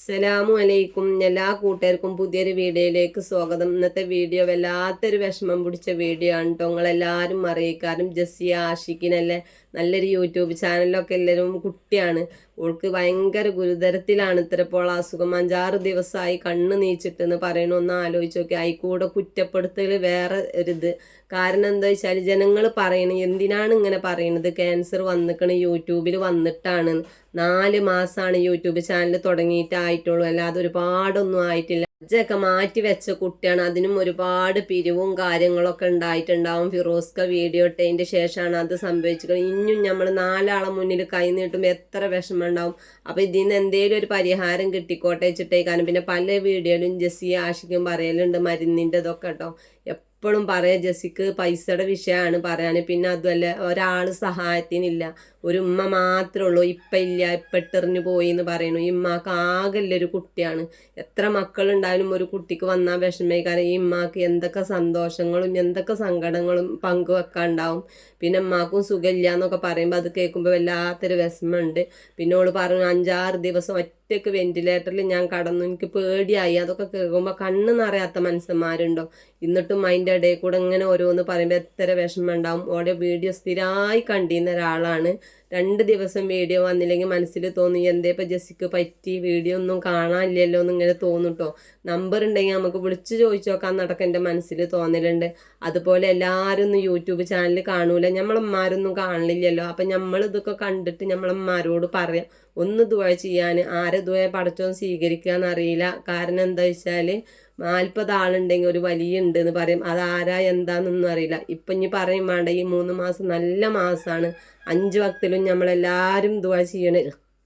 അസ്സലാമു അലൈക്കും എല്ലാ കൂട്ടുകാർക്കും പുതിയൊരു വീഡിയോയിലേക്ക് സ്വാഗതം. ഇന്നത്തെ വീഡിയോ വല്ലാത്തൊരു വിഷമം പിടിച്ച വീഡിയോ ആണ് കേട്ടോ നിങ്ങളെല്ലാവരും അറിയിക്കാരും ജസ്സിയ ആഷിക്കിനല്ലേ നല്ലൊരു യൂട്യൂബ് ചാനലൊക്കെ എല്ലാവരും കുട്ടിയാണ്. ഓൾക്ക് ഭയങ്കര ഗുരുതരത്തിലാണ് ഇത്രപ്പോൾ അസുഖം. അഞ്ചാറ് ദിവസമായി കണ്ണ് നീച്ചിട്ടെന്ന് പറയണ ഒന്ന് ആലോചിച്ച് നോക്കി. ആയിക്കൂടെ കുറ്റപ്പെടുത്തൽ വേറെ ഒരിത് കാരണം എന്താ വെച്ചാൽ ജനങ്ങൾ പറയണ എന്തിനാണ് ഇങ്ങനെ പറയണത്? ക്യാൻസർ വന്നിക്കണ യൂട്യൂബിൽ വന്നിട്ടാണ്. നാല് മാസമാണ് യൂട്യൂബ് ചാനൽ തുടങ്ങിയിട്ടായിട്ടുള്ളൂ. അല്ലാതെ ഒരുപാടൊന്നും ആയിട്ടില്ല. ഇതൊക്കെ മാറ്റി വെച്ച കുട്ടിയാണ്. അതിനും ഒരുപാട് പിരിവും കാര്യങ്ങളൊക്കെ ഉണ്ടായിട്ടുണ്ടാവും. ഫിറോസ്ക വീഡിയോ ഇട്ടതിന്റെ ശേഷമാണ് അത് സംഭവിച്ചത് ഇനിയും നമ്മൾ നാലാളെ മുന്നിൽ കൈ നീട്ടുമ്പോൾ എത്ര വിഷമം ഉണ്ടാവും. അപ്പോൾ ഇതിൽ നിന്ന് എന്തെങ്കിലും ഒരു പരിഹാരം കിട്ടിക്കോട്ടെ വെച്ചിട്ടേക്കാനും പിന്നെ പല വീഡിയോയിലും ജസ്സി ആഷിക്കും പറയലുണ്ട് മരുന്നിന്റെ ഇതൊക്കെ കേട്ടോ. എപ്പോഴും പറയാം ജെസ്സിക്ക് പൈസയുടെ വിഷയമാണ് പറയാൻ പിന്നെ അതുമല്ല ഒരാൾ സഹായത്തിനില്ല. ഒരു ഉമ്മ മാത്രമേ ഉള്ളൂ. ഇപ്പം ഇല്ല ഇപ്പം ഇട്ടെറിഞ്ഞു പോയി എന്ന് പറയുന്നു ഈ ഉമ്മാക്ക് ആകല്ല ഒരു കുട്ടിയാണ്. എത്ര മക്കളുണ്ടായാലും ഒരു കുട്ടിക്ക് വന്നാൽ വിഷമേക്കാരം ഈ ഉമ്മാക്ക് എന്തൊക്കെ സന്തോഷങ്ങളും എന്തൊക്കെ സങ്കടങ്ങളും പങ്കുവെക്കാണ്ടാവും. പിന്നെ ഉമ്മാക്കും സുഖമില്ല എന്നൊക്കെ പറയുമ്പോൾ അത് കേൾക്കുമ്പോൾ വല്ലാത്തൊരു വിഷമമുണ്ട്. പിന്നെ ഓൾ പറഞ്ഞു അഞ്ചാറ് ദിവസം ഒറ്റയ്ക്ക് വെന്റിലേറ്ററിൽ ഞാൻ കടന്നു. എനിക്ക് പേടിയായി. അതൊക്കെ കേൾക്കുമ്പോൾ കണ്ണു നിറയാത്ത മനുഷ്യന്മാരുണ്ടോ? എന്നിട്ടും അതിന്റെ ഇടയിൽ കൂടെ ഇങ്ങനെ ഓരോന്ന് പറയുമ്പോൾ എത്ര വിഷമം ഉണ്ടാവും. ഓരോ വീഡിയോ സ്ഥിരമായി കണ്ടിരുന്ന ഒരാളാണ്. രണ്ട് ദിവസം വീഡിയോ വന്നില്ലെങ്കിൽ മനസ്സിൽ തോന്നി എന്തേ ഇപ്പം ജെസ്സിക്ക് പറ്റി? വീഡിയോ ഒന്നും കാണാനില്ലല്ലോ എന്ന് ഇങ്ങനെ തോന്നും നമ്പർ ഉണ്ടെങ്കിൽ നമുക്ക് വിളിച്ച് ചോദിച്ചു നോക്കാൻ നടക്കം എന്റെ മനസ്സിൽ തോന്നലുണ്ട്. അതുപോലെ എല്ലാവരും ഒന്നും യൂട്യൂബ് ചാനൽ കാണൂല. നമ്മളമ്മാരൊന്നും കാണില്ലല്ലോ അപ്പം നമ്മൾ ഇതൊക്കെ കണ്ടിട്ട് നമ്മളമ്മമാരോട് പറയാം ഒന്ന് ദുവ ചെയ്യാൻ. ആരെ ദുവ പടച്ചോൻ സ്വീകരിക്കുക എന്നറിയില്ല കാരണം എന്താ വെച്ചാൽ നാൽപ്പത് ആളുണ്ടെങ്കിൽ ഒരു വലിയ ഉണ്ട് എന്ന് പറയും. അത് ആരാ എന്താണെന്നൊന്നും അറിയില്ല. ഇപ്പം ഇനി പറയും വേണ്ട ഈ മൂന്ന് മാസം നല്ല മാസമാണ് അഞ്ച് വക്തിലും നമ്മളെല്ലാവരും ദുവ ചെയ്യണ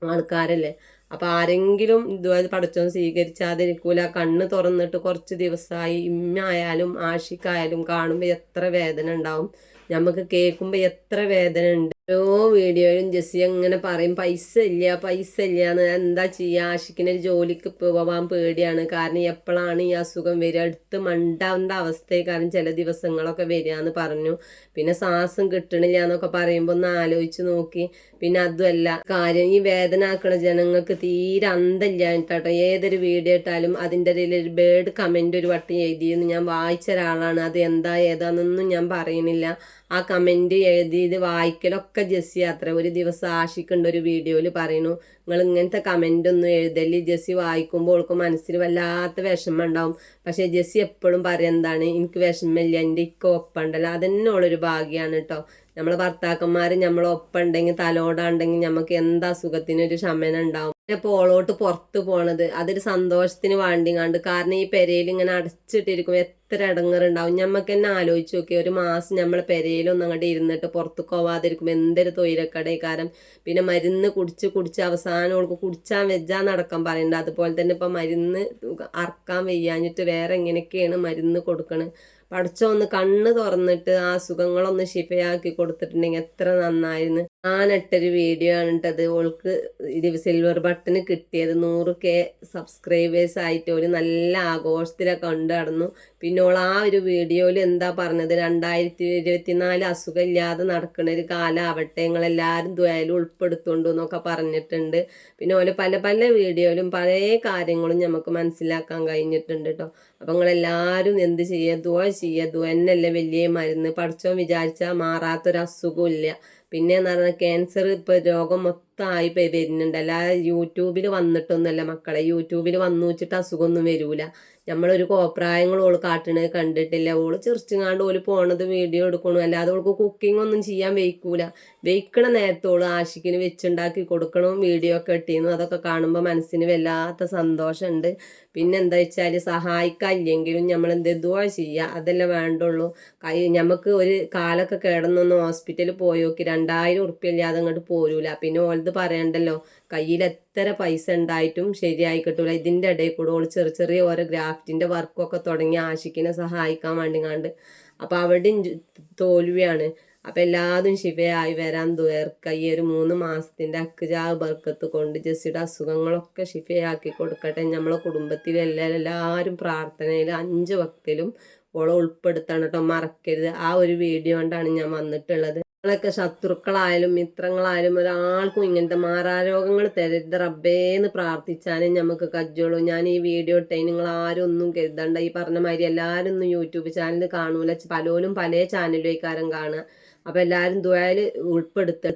ആൾക്കാരല്ലേ. അപ്പം ആരെങ്കിലും ദുവ പഠിച്ചോ സ്വീകരിച്ചാതിരിക്കൂല. കണ്ണ് തുറന്നിട്ട് കുറച്ച് ദിവസമായി ഇമ്മയായാലും ആഷിക്കായാലും കാണുമ്പോൾ എത്ര വേദന ഉണ്ടാവും. നമുക്ക് കേൾക്കുമ്പോൾ എത്ര വേദന ഉണ്ട്. ഓരോ വീഡിയോയിലും ജെസ്സി അങ്ങനെ പറയും പൈസ ഇല്ല പൈസ ഇല്ല എന്ന്. എന്താ ചെയ്യുക ആഷിക്കിനൊരു ജോലിക്ക് പോവാൻ പേടിയാണ്. കാരണം എപ്പോഴാണ് ഈ അസുഖം വരിക? അടുത്ത് മണ്ടാവേണ്ട അവസ്ഥയെ കാരണം ചില ദിവസങ്ങളൊക്കെ വരിക എന്ന് പറഞ്ഞു. പിന്നെ ശ്വാസം കിട്ടണില്ല എന്നൊക്കെ പറയുമ്പോൾ ഒന്ന് ആലോചിച്ച് നോക്കി. പിന്നെ അതുമല്ല കാര്യം ഈ വേദന ആക്കണ ജനങ്ങൾക്ക് തീരെ അന്തമില്ലായിട്ടോ ഏതൊരു വീഡിയോ ഇട്ടാലും അതിന്റെ ഇടയിൽ ഒരു ബേഡ് കമന്റ് ഒരു വട്ടം എഴുതിയെന്ന് ഞാൻ വായിച്ച ഒരാളാണ്. അത് എന്താ ഏതാണെന്നൊന്നും ഞാൻ പറയുന്നില്ല. ആ കമന്റ് എഴുതിയത് വായിക്കലൊക്കെ ജെസ്സി അത്ര ഒരു ദിവസം ആഷിക്കുണ്ട് ഒരു വീഡിയോയിൽ പറയുന്നു. നിങ്ങൾ ഇങ്ങനത്തെ കമന്റ് ഒന്നും എഴുതല്ലേ ജെസ്സി വായിക്കുമ്പോൾ ഓൾക്ക് മനസ്സിൽ വല്ലാത്ത വിഷമം ഉണ്ടാവും. പക്ഷേ ജെസ്സി എപ്പോഴും പറയുന്നതാണ് എനിക്ക് വിഷമമില്ല എന്റെ ഇക്ക ഒപ്പമുണ്ടല്ലോ. അതന്നെ ഉള്ളൊരു ഭാഗ്യമാണ് കേട്ടോ നമ്മളെ ഭർത്താക്കന്മാർ നമ്മളൊപ്പം ഉണ്ടെങ്കിൽ തലോടാണ്ടെങ്കിൽ നമുക്ക് എന്താ അസുഖത്തിനൊരു ശമനം ഉണ്ടാവും. പിന്നെ ഓളോട്ട് പുറത്ത് പോണത് അതൊരു സന്തോഷത്തിന് വേണ്ടിങ്ങാണ്ട്. കാരണം ഈ പെരയിൽ ഇങ്ങനെ അടച്ചിട്ടിരിക്കും എത്ര ഇടങ്ങറുണ്ടാവും. ഞമ്മക്ക് തന്നെ ആലോചിച്ച് നോക്കി ഒരു മാസം നമ്മൾ പെരയിലൊന്നും അങ്ങോട്ട് ഇരുന്നിട്ട് പുറത്ത് പോവാതിരിക്കും എന്തൊരു തൊയിലക്കടയിൽ കാരണം പിന്നെ മരുന്ന് കുടിച്ച് കുടിച്ച് അവസാനം ഓൾക്ക് കുടിച്ചാൻ വെച്ചാൽ നടക്കാൻ പറയണ്ട. അതുപോലെ തന്നെ ഇപ്പം മരുന്ന് അറക്കാൻ വയ്യാഞ്ഞിട്ട് വേറെ എങ്ങനെയൊക്കെയാണ് മരുന്ന് കൊടുക്കണത് പഠിച്ചോ ഒന്ന് കണ്ണ് തുറന്നിട്ട് ആ അസുഖങ്ങളൊന്ന് ശിഫയാക്കി കൊടുത്തിട്ടുണ്ടെങ്കിൽ എത്ര നന്നായിരുന്നു. ഞാനിട്ടൊരു വീഡിയോ ആണ് ഇട്ടത്. ഓൾക്ക് സിൽവർ ബട്ടൺ കിട്ടിയത് നൂറ് കെ സബ്സ്ക്രൈബേഴ്സ് ആയിട്ട് ഒരു നല്ല ആഘോഷത്തിലൊക്കെ ഉണ്ട് നടന്നു. പിന്നെ ഓൾ ആ ഒരു വീഡിയോയിൽ എന്താ പറഞ്ഞത്? രണ്ടായിരത്തി ഇരുപത്തിനാല് അസുഖമില്ലാതെ നടക്കുന്ന ഒരു കാലാവട്ടെ. നിങ്ങളെല്ലാവരും ദ്വയാലും ഉൾപ്പെടുത്തുണ്ടു എന്നൊക്കെ പറഞ്ഞിട്ടുണ്ട്. പിന്നെ ഓൽ പല പല വീഡിയോയിലും പല കാര്യങ്ങളും നമുക്ക് മനസ്സിലാക്കാൻ കഴിഞ്ഞിട്ടുണ്ട് കേട്ടോ അപ്പം നിങ്ങളെല്ലാവരും എന്ത് ചെയ്യുക ദുവ ചെയ്യുക എന്നല്ല വലിയ മരുന്ന്? പഠിച്ചോ വിചാരിച്ചാൽ മാറാത്തൊരു അസുഖമില്ല പിന്നെ എന്ന് പറഞ്ഞാൽ ക്യാൻസർ ഇപ്പോൾ രോഗം മൊത്തമായി വരുന്നുണ്ട്. അല്ലാതെ യൂട്യൂബിൽ വന്നിട്ടൊന്നുമല്ല മക്കളെ. യൂട്യൂബിൽ വന്നു വെച്ചിട്ട് അസുഖമൊന്നും വരൂല. നമ്മളൊരു കോപ്രായങ്ങൾ ഓൾ കാട്ടണത് കണ്ടിട്ടില്ല. ഓൾ ചെറിച്ചുങ്ങാണ്ട് ഓൽ പോണത് വീഡിയോ എടുക്കണു. അല്ലാതെ ഓൾക്ക് കുക്കിംഗ് ഒന്നും ചെയ്യാൻ വയ്ക്കൂല. വയ്ക്കണ നേരത്തെ ആശിക്കിന് വെച്ചുണ്ടാക്കി കൊടുക്കണം വീഡിയോ ഒക്കെ ഇട്ടിരുന്നു. അതൊക്കെ കാണുമ്പോൾ മനസ്സിന് വല്ലാത്ത സന്തോഷമുണ്ട്. പിന്നെ എന്താ വെച്ചാൽ സഹായിക്കാനില്ലെങ്കിലും നമ്മൾ എന്ത് ദുവാ ചെയ്യുക അതല്ലേ വേണ്ടുള്ളൂ. കൈ നമുക്ക് ഒരു കാലൊക്കെ കിടന്നൊന്ന് ഹോസ്പിറ്റലിൽ പോയോക്ക് നോക്കി. രണ്ടായിരം ഉറുപ്പ്യ ഇല്ലാതെ അങ്ങോട്ട് പോരൂല. പിന്നെ ഓൾത് പറയണ്ടല്ലോ കയ്യിൽ എത്ര പൈസ ഉണ്ടായിട്ടും ശരിയായി കിട്ടൂല. ഇതിന്റെ ഇടയിൽ കൂടെ ഓൾ ചെറിയ ചെറിയ ഓരോ ഗ്രാഫ്റ്റിന്റെ വർക്കൊക്കെ തുടങ്ങി ആഷിക്കിനെ സഹായിക്കാൻ വേണ്ടിങ്ങാണ്ട്. അപ്പോൾ അവിടെ തോൽവിയാണ്. അപ്പം എല്ലാതും ശിവയായി വരാൻ ദുർക്ക ഈ ഒരു മൂന്ന് മാസത്തിന്റെ അക്കുജാ ബർക്കത്ത് കൊണ്ട് ജസ്സിയുടെ അസുഖങ്ങളൊക്കെ ശിവയാക്കി കൊടുക്കട്ടെ നമ്മളെ കുടുംബത്തിലെല്ലാം എല്ലാവരും പ്രാർത്ഥനയിൽ അഞ്ച് വക്തിലും ഓളെ ഉൾപ്പെടുത്തണം കേട്ടോ മറക്കരുത്. ആ ഒരു വീഡിയോ കൊണ്ടാണ് ഞാൻ വന്നിട്ടുള്ളത്. നിങ്ങളൊക്കെ ശത്രുക്കളായാലും മിത്രങ്ങളായാലും ഒരാൾക്കും ഇങ്ങനത്തെ മാറാരോഗങ്ങൾ തരരുത് റബ്ബേന്ന് പ്രാർത്ഥിച്ചാലേ നമുക്ക് കജ്ജോളൂ ഞാൻ ഈ വീഡിയോ ഇട്ടേ നിങ്ങൾ ആരും ഒന്നും കരുതണ്ട. ഈ പറഞ്ഞ മാതിരി എല്ലാവരും ഒന്നും യൂട്യൂബ് ചാനൽ കാണൂല. പലരും പല ചാനലുകാരും കാണുക. അപ്പം എല്ലാവരും ദ്വയൽ ഉൾപ്പെടുത്ത